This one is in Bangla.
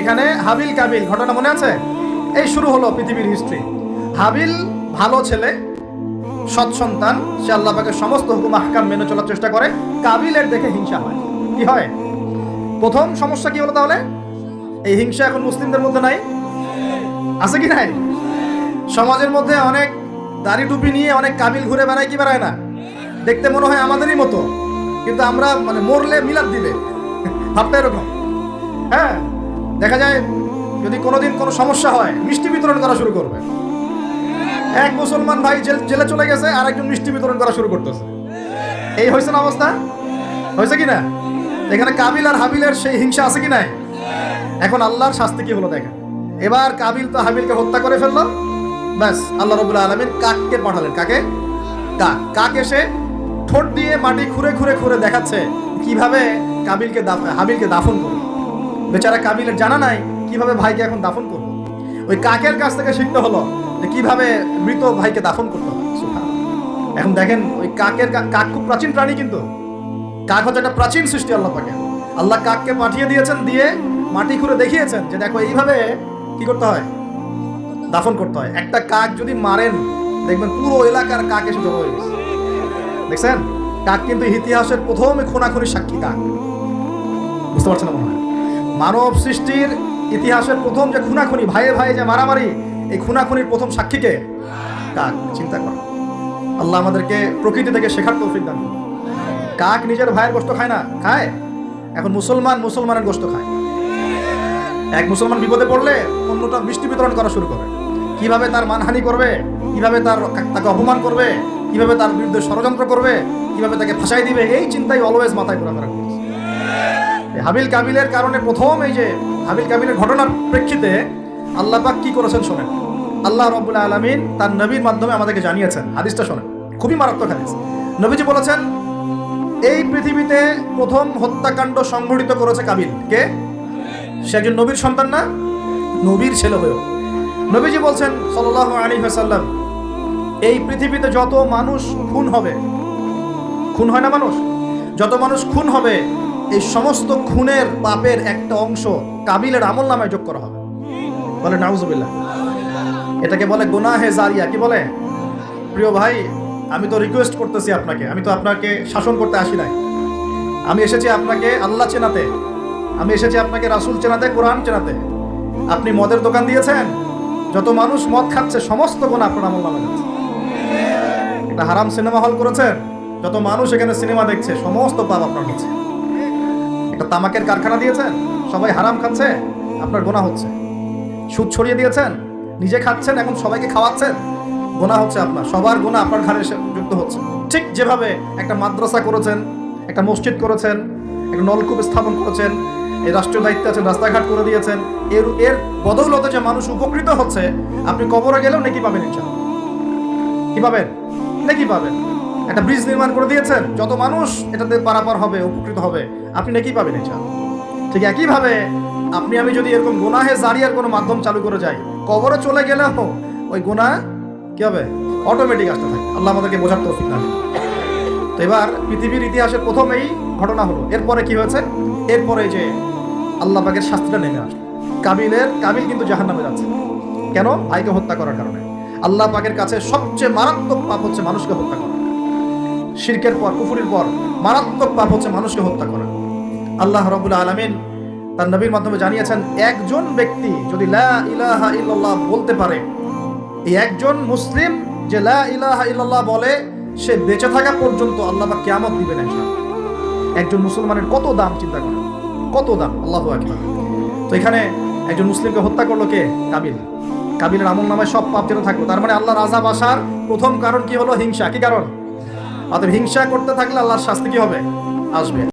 এখানে হাবিল কাবিল, ঘটনা মনে আছে? এই শুরু হলো পৃথিবীর হিস্ট্রি হাবিল ভালো ছেলে, সৎ সন্তান, সে আল্লাহ পাকের সমস্ত হুকুম, আহকাম মেনে চলার চেষ্টা করে। কাবিলের দেখে হিংসা হয়। কি হয়? প্রথম সমস্যা কি হলো তাহলে? এই হিংসা এখন মুসলিমদের মধ্যে নাই? আছে কি নাই? সমাজের মধ্যে অনেক দাড়ি টুপি নিয়ে অনেক কাবিল ঘুরে বেড়ায়, কি বেড়ায় না? দেখতে মনে হয় আমাদেরই মতো। কিন্তু আমরা মানে মরলে মিলাদ দিবে ভাবতে এরকম। হ্যাঁ? দেখা যায় যদি কোনোদিন কোনো সমস্যা হয়, মিষ্টি বিতরণ করা শুরু করবে। এক মুসলমান ভাই জেল- চলে গেছে আর একজন মিষ্টি বিতরণ করা শুরু করতেছে। এই হয়েছে না অবস্থা? হয়েছে কি না? এখানে কাবিল আর হাবিলের সেই হিংসা আছে কি নাই? এখন আল্লাহর শাস্তি কি হলো দেখেন। এবার কাবিল তো হাবিলকে হত্যা করে ফেলল। ব্যাস, আল্লাহ রবুল্লা আলমিন কাককে পাঠালেন। কাকে? কাক। কাক এসে ঠোঁট দিয়ে মাটি খুঁড়ে খুঁড়ে খুঁড়ে দেখাচ্ছে কীভাবে কাবিলকে হাবিলকে দাফন করবে বেচারা কাবিলের জানা নাই কীভাবে ভাইকে এখন দাফন করব ওই কাকের কাছ থেকে শিখতে হলো যে কীভাবে মৃত ভাইকে দাফন করতে হবে এখন দেখেন ওই কাকের কাক খুব প্রাচীন প্রাণী কিন্তু। কাক হচ্ছে একটা প্রাচীন সৃষ্টি আল্লাহ পাকে। আল্লাহ কাককে পাঠিয়ে দিয়েছেন দিয়ে মাটি খুঁড়ে দেখিয়েছেন যে দেখো এইভাবে কি করতে হয়? দাফন করতে হয়। একটা কাক যদি মারেন, দেখবেন পুরো এলাকার কাক এসে জড়ো হয়ে গেছে। দেখছেন? কাক কিন্তু ইতিহাসের প্রথম খুনাখুনি সাক্ষী কাক। বুঝতে পারছেন মনে হয়? মানব সৃষ্টির ইতিহাসের প্রথম যে খুনাখুনি, ভাইয়ে ভাইয়ে যে মারামারি, এই খুনাখুনির প্রথম সাক্ষীকে কাক? চিন্তা কর। আল্লাহ আমাদেরকে প্রকৃতি থেকে শেখার তৌফিক দান কাক নিজের ভাইয়ের গোস্ত খায় না? খায়। এখন মুসলমান মুসলমানের গোস্ত খায়। এক মুসলমান বিপদে পড়লে অন্যটা মিষ্টি বিতরণ করা শুরু করে। কীভাবে তার মানহানি করবে? কীভাবে তার তাকে অপমান করবে? কীভাবে তার বিরুদ্ধে ষড়যন্ত্র করবে? কীভাবে তাকে ফাঁসাই দিবে? এই চিন্তাই অলওয়েজ মাথায় ঘোরাফেরা করছে। হাবিল কাবিলের কারণে প্রথম এই যে হাবিল কাবিলের ঘটনার প্রেক্ষিতে আল্লাহ পাক কি করেছেন শোনেন। আল্লাহ রব্বুল আলমিন তার নবীর মাধ্যমে আমাদেরকে জানিয়েছেন, হাদিসটা শোনেন। খুবই মারাত্মক হাদিস। নবীজি বলেছেন, এই পৃথিবীতে প্রথম হত্যাকাণ্ড সংঘটিত করেছে কাবিল। কে? সে একজন নবীর সন্তান না? নবীর ছেলে হয়েও। নবীজি বলছেন সাল্লাহ আলী সাল্লাম এই পৃথিবীতে যত মানুষ খুন হবে, খুন হয় না মানুষ? যত মানুষ খুন হবে এই সমস্ত খুনের পাপের একটা অংশ কাবিলের আমল নামায় যোগ করা হবে। বলে, নাউজুবিল্লাহ। এটাকে বলে গুনাহে জারিয়া। কি বলে? প্রিয় ভাই, আমি তো রিকোয়েস্ট করতেছি আপনাকে। আমি তো আপনাকে শাসন করতে আসি নাই। আমি এসেছি আপনাকে আল্লাহ চেনাতে। আমি এসেছি আপনাকে রাসূল চেনাতে, কোরআন চেনাতে। আপনি মদের দোকান দিয়েছেন। যত মানুষ মদ খাচ্ছে, সমস্ত গুণ আপনার আমল নামে যাচ্ছে। একটা হারাম সিনেমা হল করেছেন। যত মানুষ এখানে সিনেমা দেখছে, সমস্ত পাপ আপনার হচ্ছে। একটা তামাকের কারখানা দিয়েছেন? সবাই হারাম খাচ্ছে? আপনার গোনা হচ্ছে। সুদ ছড়িয়ে দিয়েছেন? নিজে খাচ্ছেন, এখন সবাইকে খাওয়াচ্ছেন? গোনা হচ্ছে আপনার। সবার গোনা আপনার ঘাড়ে যুক্ত হচ্ছে। ঠিক যেভাবে একটা মাদ্রাসা করেছেন, একটা মসজিদ করেছেন, একটা নলকূপ স্থাপন করেছেন, এই রাষ্ট্রীয় দায়িত্বে আছেন, রাস্তাঘাট করে দিয়েছেন, এর এর বদৌলতে যে মানুষ উপকৃত হচ্ছে, আপনি কবরে গেলেও নাকি পাবেন ইনশাআল্লাহ। কি পাবেন? নাকি পাবেন। একটা ব্রিজ নির্মাণ করে দিয়েছেন। যত মানুষ এটাতে পারাপার হবে, উপকৃত হবে। আপনি নাকি পাবেন ইনশাআল্লাহ ঠিক একইভাবে আপনি, আমি যদি এরকম গুনাহে জারিয়ার কোনো মাধ্যম চালু করে যাই, কবরে চলে গেলেও ওই গুনাহ কি হবে? অটোমেটিক আসতে থাকে। আল্লাহ আমাদেরকে বোঝার তৌফিক দান। তো এবার পৃথিবীর ইতিহাসের প্রথম এই ঘটনা হলো, এরপরে কি হয়েছে? এরপরে যে আল্লাহ পাকের শাস্তিটা নেমে আসলো। কাবিলের, কাবিল কিন্তু জাহান্নামে যাচ্ছে। কেন? ভাইকে হত্যা করার কারণে। আল্লাহ পাকের কাছে সবচেয়ে মারাত্মক পাপ হচ্ছে মানুষকে হত্যা করা। শিরকের পর, কুফুরির পর মারাত্মক পাপ হচ্ছে মানুষকে হত্যা করা। আল্লাহ রবুল্লা আলমিন তার নবীর মাধ্যমে জানিয়েছেন, একজন ব্যক্তি যদি ইলাহা ইল্লাল্লাহ বলতে পারে, এই একজন মুসলিম যে লা ইলাহা ইল্লাল্লাহ বলে, সে বেঁচে থাকা পর্যন্ত আল্লাহ পাক কিয়ামত দিবেন একজন মুসলমানের কত দাম, চিন্তা করেন। কত দাম, আল্লাহু তো এখানে একজন মুসলিমকে হত্যা করল কে? কাবিল। কাবিলের আমল নামায় সব পাপ যেন থাকল। তার মানে আল্লাহ রাজা আসার প্রথম কারণ কি হলো? হিংসা। কি কারণ? অতএব হিংসা করতে থাকলে আল্লাহর শাস্তি কি হবে? আসবে।